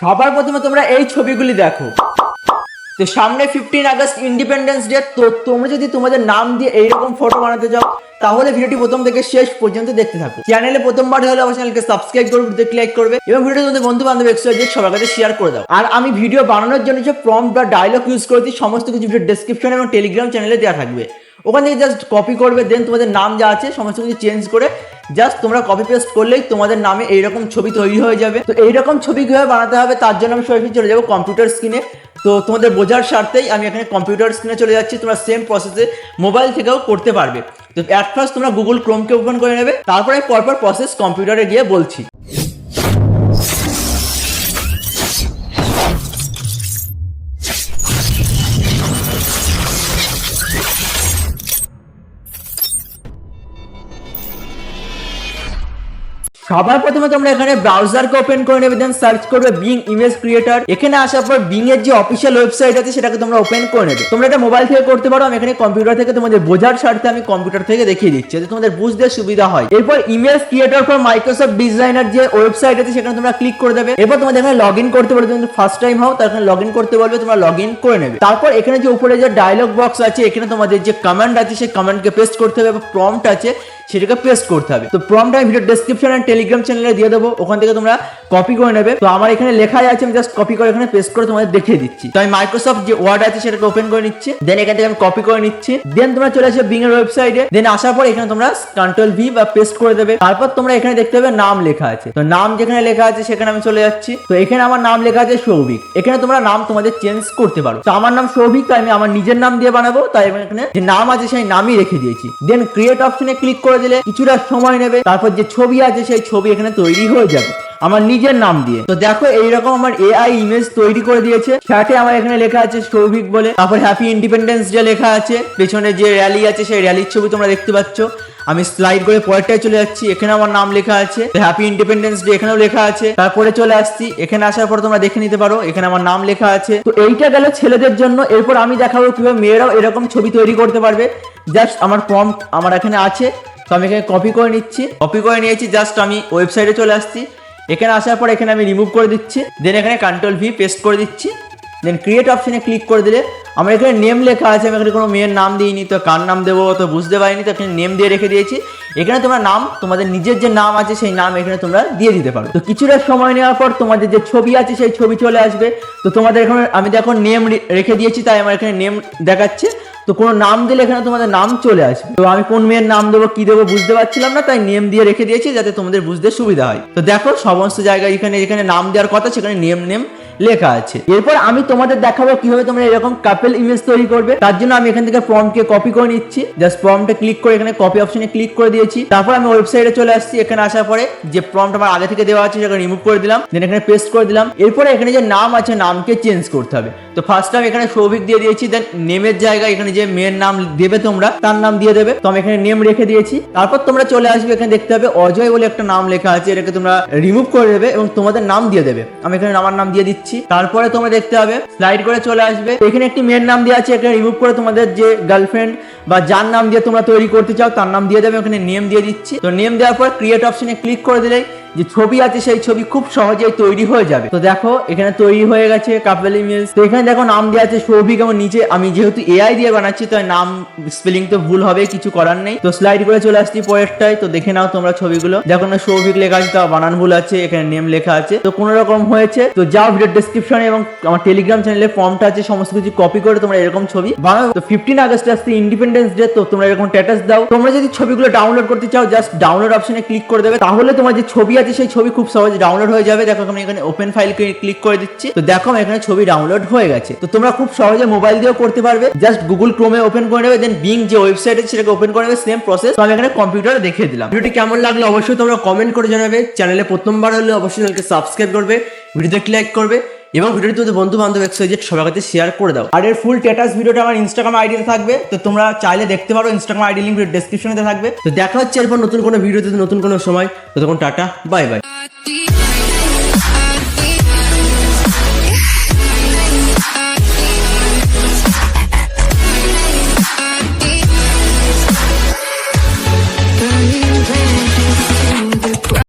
সবার প্রথমে তোমরা এই ছবিগুলি দেখো। তো সামনে ফিফটিন আগস্ট ইন্ডিপেন্ডেন্স ডে তো তোমরা যদি তোমাদের নাম দিয়ে এইরকম ফটো বানাতে চাও তাহলে ভিডিওটি প্রথম থেকে শেষ পর্যন্ত দেখতে থাকো চ্যানেলে প্রথমবার হলে অবশ্যই চ্যানেলকে সাবস্ক্রাইব করবে ভিডিওতে লাইক করবে এবং ভিডিওটি তোমাদের বন্ধু বান্ধব এক্সট্রা সবার কাছে শেয়ার করে দাও। আর আমি ভিডিও বানানোর জন্য যে প্রম্পট বা ডায়লগ ইউজ করেছি, সমস্ত কিছু ভিডিও ডেসক্রিপশন এবং টেলিগ্রাম চ্যানেলে দেওয়া থাকবে। ওখান থেকে জাস্ট কপি করবে দেন তোমাদের নাম যা আছে, সমস্ত কিছু চেঞ্জ করে জাস্ট তোমরা কপি পেস্ট করলেই তোমাদের নামে এইরকম ছবি তৈরি হয়ে যাবে। তো এইরকম ছবি কীভাবে বানাতে হবে, তার জন্য আমি সরাসরি চলে যাব কম্পিউটার স্ক্রিনে তো তোমাদের বোঝার স্বার্থেই আমি এখানে কম্পিউটার স্ক্রিনে চলে যাচ্ছি, তোমরা সেম প্রসেসে মোবাইল থেকেও করতে পারবে। তো অ্যাট ফার্স্ট তোমরা গুগল ক্রোমকে ওপেন করে নেবে, তারপরে পরপর প্রসেস কম্পিউটারে গিয়ে বলছি। সবার প্রথমে তোমরা এখানে ব্রাউজারকে ওপেন করে নেবে দেন সার্চ করবে বিং ইমেজ ক্রিয়েটার এখানে আসার পর বিং এর যে অফিসিয়াল ওয়েবসাইট আছে, সেটাকে তোমরা ওপেন করে নেবে। তোমরা এটা মোবাইল থেকে করতে পারো, আমি এখানে কম্পিউটার থেকে তোমাদের বোঝার স্বার্থে আমি কম্পিউটার থেকে দেখিয়ে দিচ্ছি, যাতে তোমাদের বুঝতে সুবিধা হয়। এরপর image creator for Microsoft designer যে ওয়েবসাইট আছে, সেখানে তোমরা ক্লিক করে দেবে। এরপর তোমাদের এখানে লগ ইন করতে পারবে তুমি ফার্স্ট টাইম হও, তার এখানে লগ ইন করতে বলবে, তোমরা লগ ইন করে নেবে। তারপর এখানে যে উপরে যে ডায়লগ বক্স আছে, এখানে তোমাদের যে কমান্ড আছে, সেই কমান্ডকে পেস্ট করতে হবে বা প্রম্পট আছে, সেটাকে পেস্ট করতে হবে। তো প্রম্পট আমি ভিডিও ডেসক্রিপশন এন্ড টেলিগ্রাম চ্যানেলে দিয়ে দেবো, ওখান থেকে তোমরা কপি করে নেবে। তো আমার এখানে লেখাই আছে, আমি জাস্ট কপি করে এখানে পেস্ট করে তোমাদের দেখিয়ে দিচ্ছি। তো আমি মাইক্রোসফট যে ওয়ার্ড আছে সেটাকে ওপেন করে নিচ্ছি দেন এখান থেকে আমি কপি করে নিচ্ছি। দেন তোমরা চলে আসবে বিং এর ওয়েবসাইটে দেন আসার পর এখানে তোমরা কন্ট্রোল ভি বা পেস্ট করে দেবে। তারপর তোমরা এখানে দেখতে পাবে নাম লেখা আছে। তো নাম যেখানে লেখা আছে সেখানে আমি চলে যাচ্ছি। তো এখানে আমার নাম লেখা আছে সৌভিক। এখানে তোমরা নাম তোমাদের চেঞ্জ করতে পারো। তো আমার নাম সৌভিক, তাই আমি আমার নিজের নাম দিয়ে বানাবো, তাই আমি এখানে যে নাম আছে সেই নামই রেখে দিয়েছি। দেন ক্রিয়েট অপশনে ক্লিক করে দিলে কিছুটা সময় নেবে। তারপর যে ছবি আছে সেই ছবি এখানে তৈরি হয়ে যাবে। আমার নিজের নাম দিয়ে। তো দেখো, এইরকম আমার এআই ইমেজ তৈরি করে দিয়েছে। সাথে আমার এখানে লেখা আছে সৌভিক বলে। তারপর হ্যাপি ইন্ডিপেন্ডেন্স ডে লেখা আছে। পেছনে যে র্যালি আছে, সেই র্যালির ছবি তোমরা দেখতে পাচ্ছ। আমি স্লাইড করে পরেরটায় চলে যাচ্ছি। এখানে আমার নাম লেখা আছে। হ্যাপি ইন্ডিপেন্ডেন্স ডে এখানেও লেখা আছে। তারপরে চলে আসছি। এখানে আসার পর তোমরা দেখে নিতে পারো, এখানে আমার নাম লেখা আছে। তো এইটা গেল ছেলেদের জন্য। এরপর আমি দেখাবো কীভাবে মেয়েরাও এরকম ছবি তৈরি করতে পারবে। জাস্ট আমার প্রম্পট আমার এখানে আছে। তো আমি এখানে কপি করে নিচ্ছি। কপি করে নিয়েছি জাস্ট আমি ওয়েবসাইটে চলে আসছি। এখানে আসার পর এখানে আমি রিমুভ করে দিচ্ছি। দেন এখানে কন্ট্রোল ভি পেস্ট করে দিচ্ছি। দেন ক্রিয়েট অপশনে ক্লিক করে দিলে আমার এখানে নেম লেখা আছে, আমি এখানে কোনো মেয়ের নাম দিইনি, তো কার নাম দেবো তো বুঝতে পারিনি, তো এখানে নেম দিয়ে রেখে দিয়েছি। এখানে তোমরা নাম, তোমাদের নিজের যে নাম আছে সেই নাম এখানে তোমরা দিয়ে দিতে পারো। তো কিছুটা সময় নেওয়ার পর তোমাদের যে ছবি আছে সেই ছবি চলে আসবে। তো তোমাদের এখানে, আমি দেখো নেম রেখে দিয়েছি, তাই আমার এখানে নেম দেখাচ্ছে। তো কোনো নাম দিলে এখানে তোমাদের নাম চলে আসবে। তো আমি কোন মেয়ের নাম দেবো, কি দেবো বুঝতে পারছিলাম না, তাই নেম দিয়ে রেখে দিয়েছি যাতে তোমাদের বুঝতে সুবিধা হয়। তো দেখো, সমস্ত জায়গায় এখানে এখানে নাম দেওয়ার কথা, সেখানে নেম নেম। লেখা আছে। এরপর আমি তোমাদের দেখাবো কীভাবে তোমরা এরকম কাপেল ইমেজ তৈরি করবে। তার জন্য আমি এখান থেকে ফর্মকে কপি করে নিচ্ছি। জাস্ট ফর্মটা ক্লিক করে এখানে কপি অপশনে ক্লিক করে দিয়েছি। তারপর আমি ওয়েবসাইটে চলে আসছি। এখানে আসার পরে যে ফর্মটা আমার আগে থেকে দেওয়া আছে সেটা রিমুভ করে দিলাম। দেন এখানে পেস্ট করে দিলাম। এরপরে এখানে যে নাম আছে, নামকে চেঞ্জ করতে হবে। তো ফার্স্ট টাইম এখানে সৌভিক দিয়ে দিয়েছি। দেন নেমের জায়গায় এখানে যে মেয়ের নাম দেবে তোমরা, তার নাম দিয়ে দেবে। তো আমি এখানে নেম রেখে দিয়েছি। তারপর তোমরা চলে আসবে, এখানে দেখতে হবে অজয় বলে একটা নাম লেখা আছে। এটাকে তোমরা রিমুভ করে দেবে এবং তোমাদের নাম দিয়ে দেবে। আমি এখানে আমার নাম দিয়ে দিচ্ছি। তারপরে তোমরা দেখতে হবে স্লাইড করে চলে আসবে। এখানে একটি মেয়ের নাম দেওয়া আছে এটা রিমুভ করে তোমাদের যে গার্লফ্রেন্ড বা যার নাম দিয়ে তোমরা তৈরি করতে চাও, তার নাম দিয়ে দেবে, ওখানে নেম দিয়ে দিচ্ছি। তো নেম দেওয়ার পর ক্রিয়েট অপশনে ক্লিক করে দিলেই যে ছবি আছে, সেই ছবি খুব সহজেই তৈরি হয়ে যাবে। তো দেখো, এখানে তৈরি হয়ে গেছে কাপেল ইমেজ তো এখানে দেখো, নাম দেওয়া আছে সৌভিক এবং নিচে আমি যেহেতু এআই দিয়ে বানাচ্ছি তো নাম স্পেলিং তো ভুল হবে, কিছু করার নেই। তো স্লাইড করে চলে আসছি পরেরটাই তো দেখে নাও তোমরা ছবিগুলো। দেখো না, সৌভিক লেখা আছে তা বানান ভুল আছে, এখানে নেম লেখা আছে। তো কোনো রকম হয়েছে, তো যাও ভিডিও ডেসক্রিপশনে এবং আমার টেলিগ্রাম চ্যানেলে ফর্মটা আছে, সমস্ত কিছু কপি করে তোমরা এরকম ছবি বানাও। তো ফিফটিন আগস্ট আসছে ইন্ডিপেন্ডেন্স ডে তো তোমরা এরকম স্ট্যাটাস দাও। তোমরা যদি ছবিগুলো ডাউনলোড করতে চাও জাস্ট ডাউনলোড অপশনে ক্লিক করে দেবে। তাহলে তোমার যে ছবি আছে, সেই ছবি খুব সহজে ডাউনলোড হয়ে যাবে। দেখো, আমি এখানে ওপেন ফাইল ক্লিক করে দিচ্ছি। তো দেখো এখানে ছবি ডাউনলোড হয়ে গেছে। তো তোমরা খুব সহজে মোবাইল দিয়েও করতে পারবে। জাস্ট গুগল ক্রোমে ওপেন করে নেবে দেন বিং যে ওয়েবসাইট আছে, সেটাকে ওপেন করে নেবে সেম প্রসেস আমি এখানে কম্পিউটারে দেখিয়ে দিলাম। ভিডিওটি কেমন লাগল অবশ্যই তোমরা কমেন্ট করে জানাবে। চ্যানেলে প্রথমবার হলে অবশ্যই চ্যানেলকে সাবস্ক্রাইব করবে। ভিডিওতে লাইক করবে। এবং ভিডিওটি তোমাদের বন্ধু বান্ধব এক্সাইজেড সবার কাছে শেয়ার করে দাও। আর এর ফুল স্ট্যাটাস ভিডিওটা আমার ইনস্টাগ্রাম আইডিতে থাকবে। তো তোমরা চাইলে দেখতে পারো ইনস্টাগ্রাম আইডি লিঙ্ক ডেসক্রিপশনে থাকবে। তো দেখা হচ্ছে এরপর নতুন কোনো ভিডিওতে, নতুন কোনো সময়। তো তখন টাটা বাই বাই